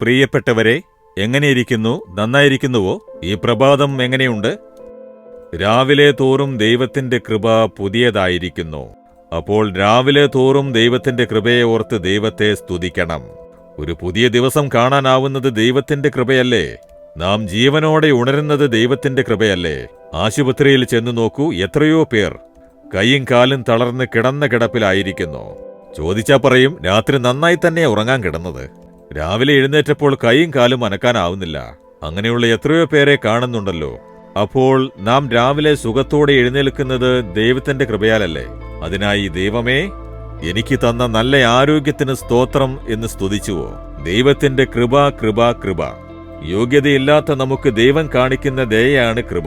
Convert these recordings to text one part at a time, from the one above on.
പ്രിയപ്പെട്ടവരെ എങ്ങനെയിരിക്കുന്നു? നന്നായിരിക്കുന്നുവോ? ഈ പ്രഭാതം എങ്ങനെയുണ്ട്? രാവിലെ തോറും ദൈവത്തിന്റെ കൃപ പുതിയതായിരിക്കുന്നു. അപ്പോൾ രാവിലെ തോറും ദൈവത്തിന്റെ കൃപയെ ഓർത്ത് ദൈവത്തെ സ്തുതിക്കണം. ഒരു പുതിയ ദിവസം കാണാനാവുന്നത് ദൈവത്തിന്റെ കൃപയല്ലേ? നാം ജീവനോടെ ഉണരുന്നത് ദൈവത്തിന്റെ കൃപയല്ലേ? ആശുപത്രിയിൽ ചെന്നു നോക്കൂ എത്രയോ പേർ കൈയും കാലും തളർന്ന് കിടന്ന കിടപ്പിലായിരിക്കുന്നു. ചോദിച്ചാൽ പറയും രാത്രി നന്നായി തന്നെ ഉറങ്ങാൻ കിടന്നത്. രാവിലെ എഴുന്നേറ്റപ്പോൾ കൈയും കാലും അനക്കാനാവുന്നില്ല. അങ്ങനെയുള്ള എത്രയോ പേരെ കാണുന്നുണ്ടല്ലോ. അപ്പോൾ നാം രാവിലെ സുഖത്തോടെ എഴുന്നേൽക്കുന്നത് ദൈവത്തിന്റെ കൃപയാലല്ലേ? അതിനായി ദൈവമേ എനിക്ക് തന്ന നല്ല ആരോഗ്യത്തിന് സ്തോത്രം എന്ന് സ്തുതിച്ചുവോ? ദൈവത്തിന്റെ കൃപ കൃപ കൃപ. യോഗ്യതയില്ലാത്ത നമുക്ക് ദൈവം കാണിക്കുന്ന ദയയാണ് കൃപ.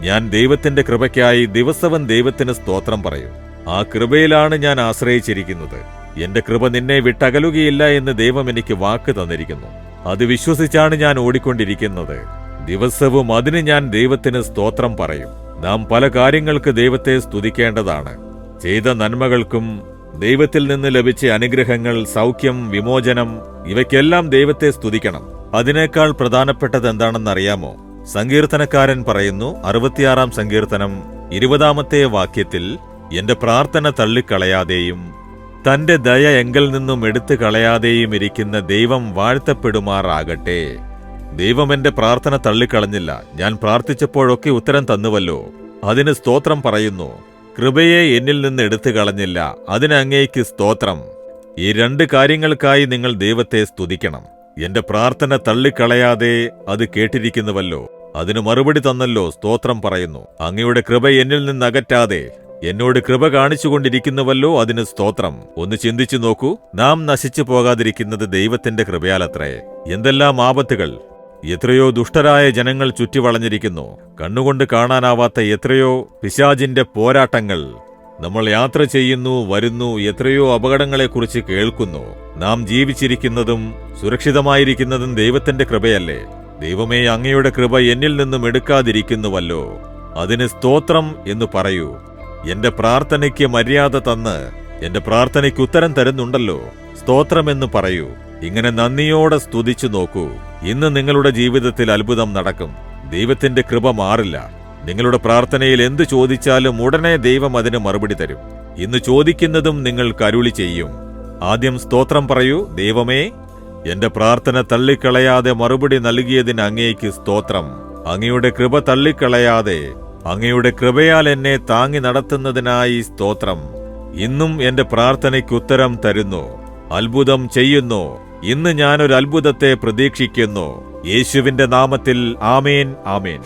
ഞാൻ ദൈവത്തിന്റെ കൃപയ്ക്കായി ദിവസവും ദൈവത്തിന് സ്തോത്രം പറയും. ആ കൃപയിലാണ് ഞാൻ ആശ്രയിച്ചിരിക്കുന്നത്. എന്റെ കൃപ നിന്നെ വിട്ടകലുകയില്ല എന്ന് ദൈവം എനിക്ക് വാക്ക് തന്നിരിക്കുന്നു. അത് വിശ്വസിച്ചാണ് ഞാൻ ഓടിക്കൊണ്ടിരിക്കുന്നത്. ദിവസവും അതിന് ഞാൻ ദൈവത്തിന് സ്തോത്രം പറയും. നാം പല കാര്യങ്ങൾക്ക് ദൈവത്തെ സ്തുതിക്കേണ്ടതാണ്. ചെയ്ത നന്മകൾക്കും ദൈവത്തിൽ നിന്ന് ലഭിച്ച അനുഗ്രഹങ്ങൾ സൗഖ്യം വിമോചനം ഇവയ്ക്കെല്ലാം ദൈവത്തെ സ്തുതിക്കണം. അതിനേക്കാൾ പ്രധാനപ്പെട്ടത് എന്താണെന്നറിയാമോ? സങ്കീർത്തനക്കാരൻ പറയുന്നു അറുപത്തിയാറാം സങ്കീർത്തനം ഇരുപതാമത്തെ വാക്യത്തിൽ എന്റെ പ്രാർത്ഥന തള്ളിക്കളയാതെയും തന്റെ ദയ എങ്കിൽ നിന്നും എടുത്തു കളയാതെയും ഇരിക്കുന്ന ദൈവം വാഴ്ത്തപ്പെടുമാറാകട്ടെ. ദൈവം എന്റെ പ്രാർത്ഥന തള്ളിക്കളഞ്ഞില്ല. ഞാൻ പ്രാർത്ഥിച്ചപ്പോഴൊക്കെ ഉത്തരം തന്നുവല്ലോ. അതിന് സ്തോത്രം പറയുന്നു. കൃപയെ എന്നിൽ നിന്ന് എടുത്തു കളഞ്ഞില്ല. അതിന് അങ്ങേക്ക് സ്തോത്രം. ഈ രണ്ട് കാര്യങ്ങൾക്കായി നിങ്ങൾ ദൈവത്തെ സ്തുതിക്കണം. എന്റെ പ്രാർത്ഥന തള്ളിക്കളയാതെ അത് കേട്ടിരിക്കുന്നുവല്ലോ. അതിന് മറുപടി തന്നല്ലോ സ്തോത്രം പറയുന്നു. അങ്ങയുടെ കൃപ എന്നിൽ നിന്ന് അകറ്റാതെ എന്നോട് കൃപ കാണിച്ചുകൊണ്ടിരിക്കുന്നുവല്ലോ അതിന് സ്തോത്രം. ഒന്ന് ചിന്തിച്ചു നോക്കൂ. നാം നശിച്ചു പോകാതിരിക്കുന്നത് ദൈവത്തിന്റെ കൃപയാലത്രേ. എന്തെല്ലാം ആപത്തുകൾ. എത്രയോ ദുഷ്ടരായ ജനങ്ങൾ ചുറ്റിവളഞ്ഞിരിക്കുന്നു. കണ്ണുകൊണ്ട് കാണാനാവാത്ത എത്രയോ പിശാജിന്റെ പോരാട്ടങ്ങൾ. നമ്മൾ യാത്ര ചെയ്യുന്നു വരുന്നു എത്രയോ അപകടങ്ങളെക്കുറിച്ച് കേൾക്കുന്നു. നാം ജീവിച്ചിരിക്കുന്നതും സുരക്ഷിതമായിരിക്കുന്നതും ദൈവത്തിന്റെ കൃപയല്ലേ. ദൈവമേ അങ്ങയുടെ കൃപ എന്നിൽ നിന്നും എടുക്കാതിരിക്കുന്നുവല്ലോ. അതിന് സ്തോത്രം എന്ന് പറയൂ. എന്റെ പ്രാർത്ഥനയ്ക്ക് മര്യാദ തന്ന് എന്റെ പ്രാർത്ഥനയ്ക്ക് ഉത്തരം തരുന്നുണ്ടല്ലോ. സ്തോത്രമെന്ന് പറയൂ. ഇങ്ങനെ നന്ദിയോടെ സ്തുതിച്ചു നോക്കൂ. ഇന്ന് നിങ്ങളുടെ ജീവിതത്തിൽ അത്ഭുതം നടക്കും. ദൈവത്തിന്റെ കൃപ മാറില്ല. നിങ്ങളുടെ പ്രാർത്ഥനയിൽ എന്തു ചോദിച്ചാലും ഉടനെ ദൈവം അതിന് മറുപടി തരും. ഇന്ന് ചോദിക്കുന്നതും നിങ്ങൾ കരുളി ചെയ്യും. ആദ്യം സ്തോത്രം പറയൂ. ദൈവമേ എന്റെ പ്രാർത്ഥന തള്ളിക്കളയാതെ മറുപടി നൽകിയതിന് അങ്ങേക്ക് സ്തോത്രം. അങ്ങയുടെ കൃപ തള്ളിക്കളയാതെ അങ്ങയുടെ കൃപയാൽ എന്നെ താങ്ങി നടത്തുന്നതിനായി സ്തോത്രം. ഇന്നും എന്റെ പ്രാർത്ഥനയ്ക്ക് ഉത്തരം തരുന്നു. അത്ഭുതം ചെയ്യുന്നു. ഇന്ന് ഞാനൊരു അത്ഭുതത്തെ പ്രതീക്ഷിക്കുന്നു. യേശുവിന്റെ നാമത്തിൽ ആമേൻ ആമേൻ.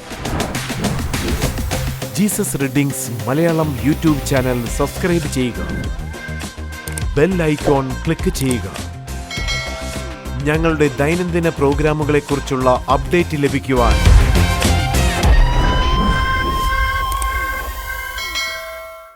Jesus readings Malayalam YouTube channel subscribe ചെയ്യുക. ബെൽ ഐക്കോൺ ക്ലിക്ക് ചെയ്യുക. ഞങ്ങളുടെ ദൈനംദിന പ്രോഗ്രാമുകളെക്കുറിച്ചുള്ള അപ്ഡേറ്റ് ലഭിക്കുവാൻ